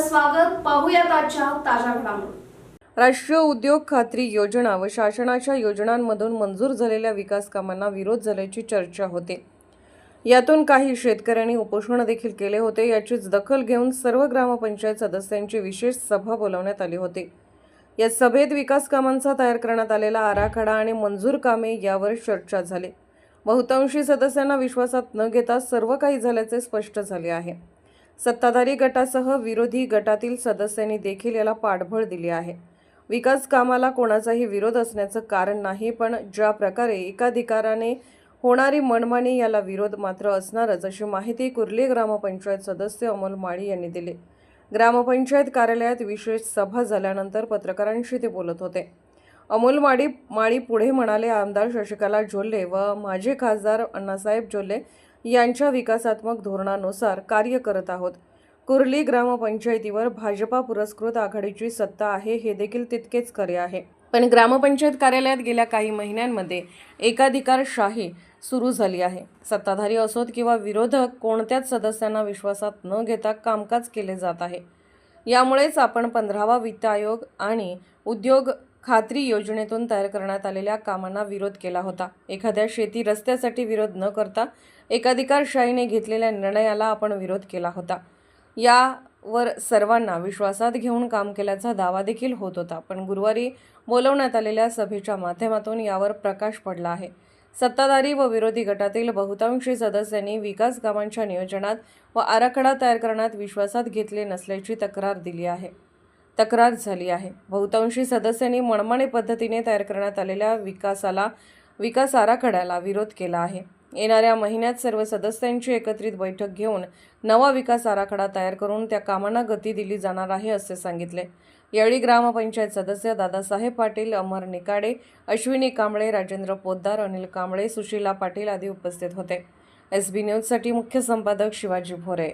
स्वागत पाहूयात आजच्या ताज्या घडामोडी. राष्ट्रीय उद्योग खात्री योजना व शासनाच्या योजनांमधून मंजूर झालेल्या विकास कामांना विरोध झाल्याची चर्चा होते. यातून काही शेतकऱ्यांनी उपोषण देखील केले होते याचीच दखल घेऊन सर्व ग्रामपंचायत सदस्यांची विशेष सभा बोलावण्यात आली होती. या सभेत विकास कामांचा तयार करण्यात आलेला आराखडा आणि मंजूर कामे यावर चर्चा झाली. बहुतांशी सदस्यांना विश्वासात न घेता सर्व काही झाल्याचे स्पष्ट झाले आहे. सत्ताधारी गटासह विरोधी गटातील सदस्यांनी देखील याला पाठबळ दिली आहे. विकास कामाला कोणाचाही विरोध असण्याचं कारण नाही पण ज्या प्रकारे एकाधिकाराने होणारी मनमानी याला विरोध मात्र असणारच अशी माहिती कुर्ली ग्रामपंचायत सदस्य अमोल माळी यांनी दिली. ग्रामपंचायत कार्यालयात विशेष सभा झाल्यानंतर पत्रकारांशी ते बोलत होते. अमोल माळी माळी पुढे म्हणाले आमदार शशिकला जोल्ले व माजी खासदार अण्णासाहेब झोल्ले यांच्या विकासात्मक धोरणानुसार कार्य करत आहोत. कुर्ली ग्रामपंचायतीवर भाजपा पुरस्कृत आघाडीची सत्ता आहे हे देखील तितकेच खरे आहे. पण ग्रामपंचायत कार्यालयात गेल्या काही महिन्यांमध्ये एकाधिकारशाही सुरू झाली आहे. सत्ताधारी असोत किंवा विरोधक कोणत्याच सदस्यांना विश्वासात न घेता कामकाज केले जात आहे. यामुळेच आपण पंधरावा वित्त आयोग आणि उद्योग खात्री योजनेतून तयार करण्यात आलेल्या कामांना विरोध केला होता. एखाद्या शेती रस्त्यासाठी विरोध न करता एकाधिकारशाहीने घेतलेल्या निर्णयाला आपण विरोध केला होता. यावर सर्वांना विश्वासात घेऊन काम केल्याचा दावा देखील होत होता. पण गुरुवारी बोलवण्यात आलेल्या सभेच्या माध्यमातून यावर प्रकाश पडला आहे. सत्ताधारी व विरोधी गटातील बहुतांशी सदस्यांनी विकास कामांच्या नियोजनात व आराखडा तयार करण्यात विश्वासात घेतले नसल्याची तक्रार दिली आहे. तक्रार झाली आहे. बहुतांशी सदस्यांनी मनमानी पद्धतीने तयार करण्यात आलेल्या विकासाला विकास आराखड्याला विरोध केला आहे. येणाऱ्या महिन्यात सर्व सदस्यांची एकत्रित बैठक घेऊन नवा विकास आराखडा तयार करून त्या कामांना गती दिली जाणार आहे असे सांगितले. यावेळी ग्रामपंचायत सदस्य दादासाहेब पाटील अमर निकाडे अश्विनी कांबळे राजेंद्र पोद्दार अनिल कांबळे सुशीला पाटील आदी उपस्थित होते. एस बी न्यूजसाठी मुख्य संपादक शिवाजी भोरे.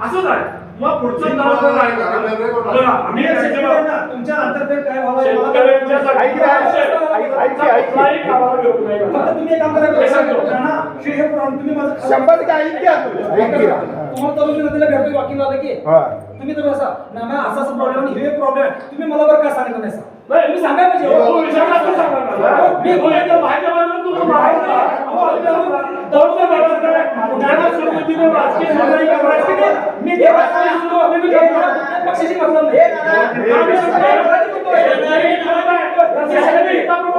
असंच आहे. मग पुढचं आम्ही तुमच्या अंतर्गत काय व्हावं फक्त. तुम्ही एक काम करा. ना, हे हे प्रॉब्लेम तुम्ही माझं शंभर ऐक घ्या तुम्हाला तरुण नदीला भेटतोय वाकील आलं की. हा. तुम्ही तर असा ना ना असा असा प्रॉब्लेम आणि हे प्रॉब्लेम तुम्ही मला बरं का सांगितलं नाही सर? नाही, तुम्ही हो. सांगा ना. मी बोलायचं बाहेरच्या बाजूला तुम्ही बाहेर जा. अहो,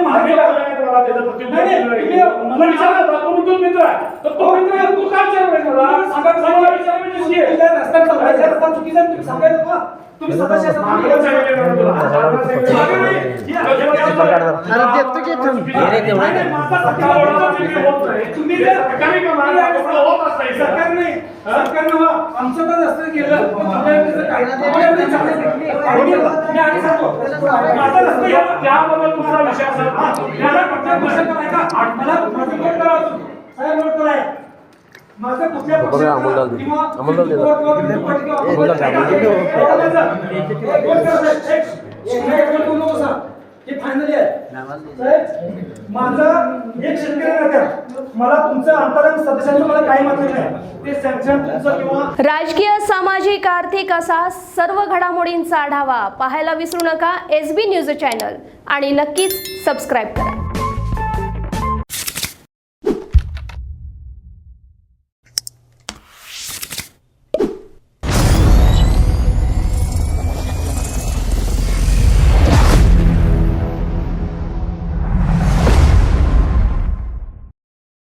आहे मग तुम्ही आम्ही मला लागलो नाही मला त्याचं प्रत्युत्तर नाही, नाही, दिलं नाही. तुम्ही- मला विचारलं होतं, तो म्हणतो मित्र आहे. तर तो मित्र आहे, तू काय विचारलं मला? मला विचारलं म्हणजे तुम्ही शिये. त्या रस्त्यात चालवायचं, रस्ता चुकीचा आहे, तुम्ही सांगायचं का? तुम्ही सदस्य असाल, आम्ही तुम्ही पण सांगितलं ना तुला. आम्हाला सांगितलं. सांगा नाही. ही अरे देतो की नाही, नाही, माझा सत्तावरचा निर्णय होत नाही. तुम्ही हे जर- सरकारी काम आहे, आपलं होत असतं इथं. सरकार नाही सरकारनं हा, आमचं तर रस्ते केलं पण तुमच्या इकडचं काय? आम्हाला एवढं चांगलं नाही. आणि मी मी आणि सांगतो माझा रस्ता त्या- गेला. त्याबद्दल तुमचा विषय असेल. हा, मला कुठल्या भाषेत करायचा? मला माझं नोट करा अजून. साहेब नोट करा हे. माझं कुठल्या पक्षात किंवा किंवा किंवा विरोधी पार्टी हे फायनली आहे साहेब माझा एक शेतकरी नात्यात मला तुमचं अंतरंग सदस्यांचं मला काही मात्र नाही. ते सँक्शन तुमचं किंवा राजकीय सामाजिक आर्थिक असा सर्व घडामोडींचा आढावा पाहायला विसरू नका. एस बी न्यूज चॅनल आणि नक्कीच सबस्क्राईब करा.